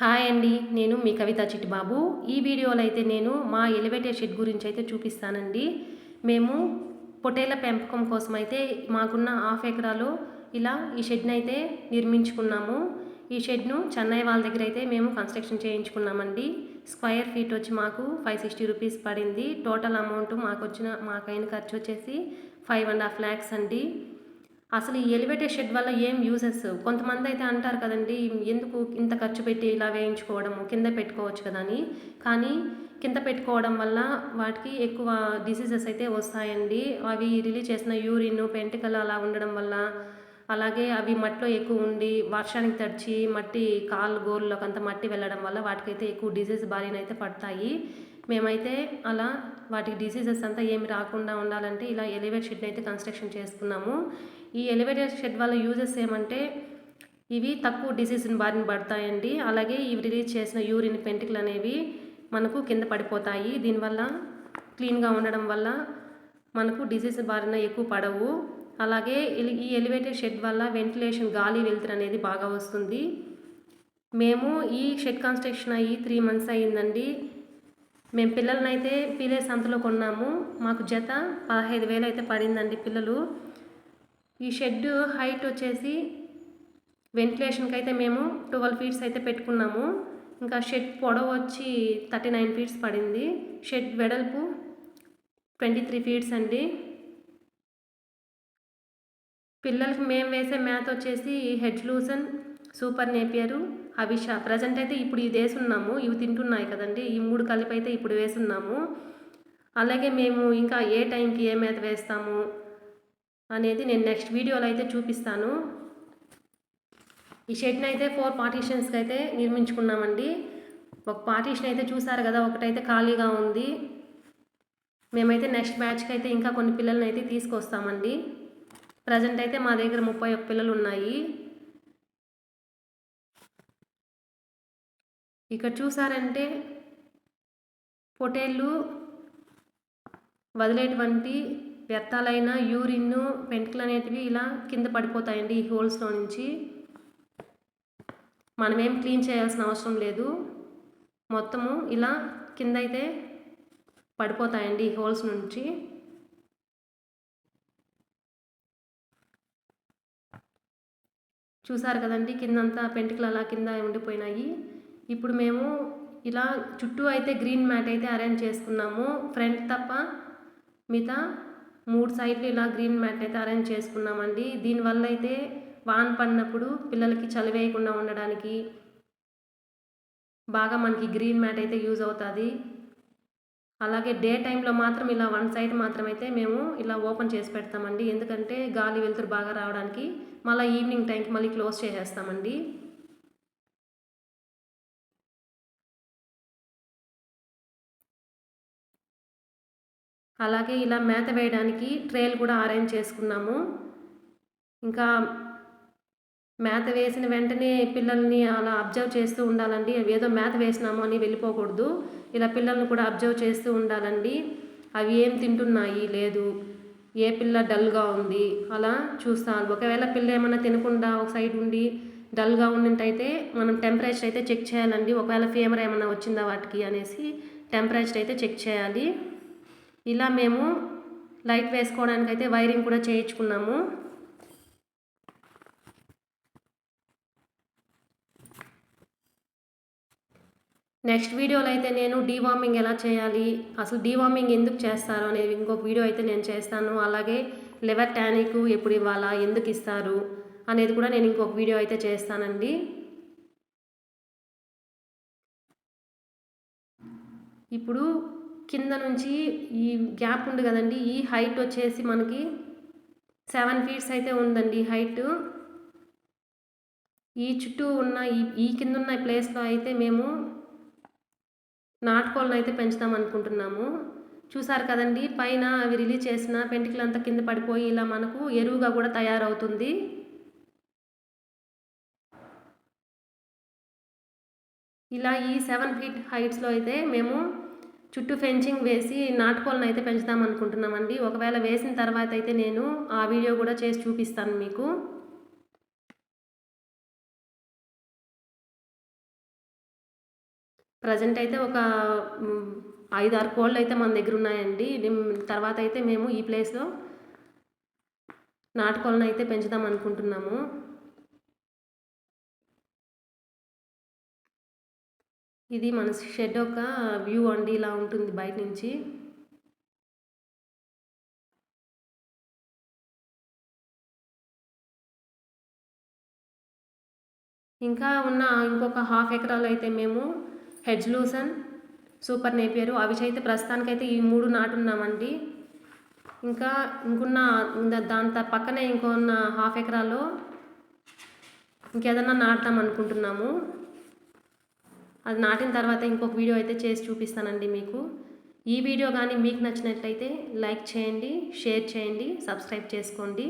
Hi అండి నేను మీ కవిత చిట్టిబాబు. ఈ వీడియోలో అయితే నేను మా ఎలివేటర్ షెడ్ గురించి అయితే చూపిస్తానండి. మేము పొటేళ్ళ పెంపకం కోసం అయితే మాకున్న హాఫ్ ఎకరాలు ఇలా ఈ షెడ్ని అయితే నిర్మించుకున్నాము. ఈ షెడ్ను చెన్నై వాళ్ళ దగ్గర అయితే మేము కన్స్ట్రక్షన్ చేయించుకున్నామండి. స్క్వైర్ ఫీట్ వచ్చి మాకు ఫైవ్ సిక్స్టీ రూపీస్ పడింది. టోటల్ అమౌంట్ మాకు వచ్చిన మాకైన ఖర్చు వచ్చేసి ఫైవ్ అండ్ హాఫ్ ల్యాక్స్ అండి. అసలు ఈ ఎలివేటెడ్ షెడ్ వల్ల ఏం యూజెస్ కొంతమంది అయితే అంటారు కదండి ఎందుకు ఇంత ఖర్చు పెట్టి ఇలా వేయించుకోవడము కింద పెట్టుకోవచ్చు కదా అని. కానీ కింద పెట్టుకోవడం వల్ల వాటికి ఎక్కువ డిసీజెస్ అయితే వస్తాయండి. అవి రిలీజ్ చేసిన యూరిన్ పెంటికలు అలా ఉండడం వల్ల అలాగే అవి మట్టిలో ఎక్కువ ఉండి వర్షానికి తడిచి మట్టి కాళ్ళు గోర్లోకి అంత మట్టి వెళ్ళడం వల్ల వాటికైతే ఎక్కువ డిసీజ్ బారిన అయితే పడతాయి. మేమైతే అలా వాటికి డిసీజెస్ అంతా ఏమి రాకుండా ఉండాలంటే ఇలా ఎలివేట్ షెడ్ అయితే కన్స్ట్రక్షన్ చేసుకున్నాము. ఈ ఎలివేటర్ షెడ్ వల్ల యూజెస్ ఏమంటే ఇవి తక్కువ డిసీజ్ని బారిన పడతాయండి. అలాగే ఇవి రిలీజ్ చేసిన యూరిన్ పెంటికలు అనేవి మనకు కింద పడిపోతాయి. దీనివల్ల క్లీన్గా ఉండడం వల్ల మనకు డిసీజ్ బారిన ఎక్కువ పడవు. అలాగే ఈ ఎలివేటర్ షెడ్ వల్ల వెంటిలేషన్ గాలి వెలుతురు అనేది బాగా వస్తుంది. మేము ఈ షెడ్ కన్స్ట్రక్షన్ అయ్యి త్రీ మంత్స్ అయ్యిందండి. మేము పిల్లల్ని అయితే పీలే సంతలో కొన్నాము. మాకు జత పదహైదు వేలు అయితే పడిందండి పిల్లలు. ఈ షెడ్ హైట్ వచ్చేసి వెంటిలేషన్కి అయితే మేము ట్వెల్వ్ ఫీట్స్ అయితే పెట్టుకున్నాము. ఇంకా షెడ్ పొడవు వచ్చి థర్టీ నైన్ ఫీట్స్ పడింది. షెడ్ వెడల్పు ట్వంటీ త్రీ ఫీట్స్ అండి. పిల్లలకి మేము వేసే మ్యాథ్ వచ్చేసి హెడ్ లూసన్ సూపర్ నేపియరు అవిష. ప్రజెంట్ అయితే ఇప్పుడు ఇది వేసున్నాము. ఇవి తింటున్నాయి కదండి. ఈ మూడు కలిపి అయితే ఇప్పుడు వేసున్నాము. అలాగే మేము ఇంకా ఏ టైంకి ఏ మేత వేస్తాము? అనేది నేను నెక్స్ట్ వీడియోలో అయితే చూపిస్తాను. ఈ షెడ్ని అయితే ఫోర్ పార్టీషన్స్కి అయితే నిర్మించుకున్నామండి. ఒక పార్టీషన్ అయితే చూసారు కదా ఒకటైతే ఖాళీగా ఉంది. మేమైతే నెక్స్ట్ బ్యాచ్కి అయితే ఇంకా కొన్ని పిల్లల్ని అయితే తీసుకొస్తామండి. ప్రజెంట్ అయితే మా దగ్గర ముప్పై ఒక్క పిల్లలు ఉన్నాయి. ఇక్కడ చూసారంటే పొటేళ్ళు వదిలేటువంటి వ్యర్థాలైన యూరిన్ పెంటుకలు అనేటివి ఇలా కింద పడిపోతాయండి ఈ హోల్స్లో నుంచి. మనమేం క్లీన్ చేయాల్సిన అవసరం లేదు. మొత్తము ఇలా కింద అయితే పడిపోతాయండి ఈ హోల్స్ నుంచి. చూసారు కదండి కిందంతా పెంటుకలు అలా కింద ఉండిపోయినాయి. ఇప్పుడు మేము ఇలా చుట్టూ అయితే గ్రీన్ మ్యాట్ అయితే అరేంజ్ చేసుకున్నాము. ఫ్రంట్ తప్ప మిగతా మూడు సైడ్లు ఇలా గ్రీన్ మ్యాట్ అయితే అరేంజ్ చేసుకున్నామండి. దీనివల్ల అయితే వాన్ పడినప్పుడు పిల్లలకి చలివేయకుండా ఉండడానికి బాగా మనకి గ్రీన్ మ్యాట్ అయితే యూజ్ అవుతుంది. అలాగే డే టైంలో మాత్రం ఇలా వన్ సైడ్ మాత్రం అయితే మేము ఇలా ఓపెన్ చేసి పెడతామండి. ఎందుకంటే గాలి వెలుతురు బాగా రావడానికి మళ్ళీ ఈవినింగ్ టైంకి మళ్ళీ క్లోజ్ చేసేస్తామండి. అలాగే ఇలా మేత వేయడానికి ట్రేలు కూడా అరేంజ్ చేసుకున్నాము. ఇంకా మేత వేసిన వెంటనే పిల్లల్ని అలా అబ్జర్వ్ చేస్తూ ఉండాలండి. ఏదో మేత వేసినాము అని వెళ్ళిపోకూడదు. ఇలా పిల్లల్ని కూడా అబ్జర్వ్ చేస్తూ ఉండాలండి. అవి ఏం తింటున్నాయి? లేదు. ఏ పిల్ల డల్గా ఉంది? అలా చూస్తాను. ఒకవేళ పిల్ల ఏమైనా తినకుండా ఒక సైడ్ ఉండి డల్గా ఉన్నట్టయితే మనం టెంపరేచర్ అయితే చెక్ చేయాలండి. ఒకవేళ ఫీవర్ ఏమైనా వచ్చిందా వాటికి అనేసి టెంపరేచర్ అయితే చెక్ చేయాలి. ఇలా మేము లైట్ వేసుకోవడానికి అయితే వైరింగ్ కూడా చేయించుకున్నాము. నెక్స్ట్ వీడియోలో అయితే నేను డీవార్మింగ్ ఎలా చేయాలి అసలు డీవార్మింగ్ ఎందుకు చేస్తారు అనేది ఇంకొక వీడియో అయితే నేను చేస్తాను. అలాగే లివర్ టానిక్ ఎప్పుడు ఇవ్వాలా ఎందుకు ఇస్తారు అనేది కూడా నేను ఇంకొక వీడియో అయితే చేస్తానండి. ఇప్పుడు కింద నుంచి ఈ గ్యాప్ ఉంది కదండి ఈ హైట్ వచ్చేసి మనకి సెవెన్ ఫీట్స్ అయితే ఉందండి హైట్. ఈ చుట్టూ ఉన్న ఈ ఈ కింద ఉన్న ప్లేస్లో అయితే మేము నాటుకోళ్ళను అయితే పెంచుదాం అనుకుంటున్నాము. చూసారు కదండి పైన అవి రిలీజ్ చేసిన పెంటికలంతా కింద పడిపోయి ఇలా మనకు ఎరువుగా కూడా తయారవుతుంది. ఇలా ఈ సెవెన్ ఫీట్ హైట్స్లో అయితే మేము చుట్టూ ఫెన్సింగ్ వేసి నాటుకోలను అయితే పెంచుదాం అనుకుంటున్నామండి. ఒకవేళ వేసిన తర్వాత అయితే నేను ఆ వీడియో కూడా చేసి చూపిస్తాను మీకు. ప్రజెంట్ అయితే ఒక ఐదు ఆరు కోళ్ళు అయితే మన దగ్గర ఉన్నాయండి. తర్వాత అయితే మేము ఈ ప్లేస్లో నాటుకోళ్ళని అయితే పెంచుదాం అనుకుంటున్నాము. ఇది మన షెడ్ ఒక వ్యూ అండి ఇలా ఉంటుంది బయట నుంచి. ఇంకా ఉన్న ఇంకొక హాఫ్ ఎకరాలు అయితే మేము హెడ్జ్ లూసన్ సూపర్ నేపియరు. అవి అయితే ప్రస్తుతానికైతే ఈ మూడు నాటున్నామండి. ఇంకా ఇంకున్న దాని పక్కనే ఇంకొన్న హాఫ్ ఎకరాలో ఇంకేదన్నా నాటుదాం అనుకుంటున్నాము. అది నాటిన తర్వాత ఇంకొక వీడియో అయితే చేసి చూపిస్తానండి మీకు. ఈ వీడియో కానీ మీకు నచ్చినట్లయితే లైక్ చేయండి షేర్ చేయండి సబ్స్క్రైబ్ చేసుకోండి.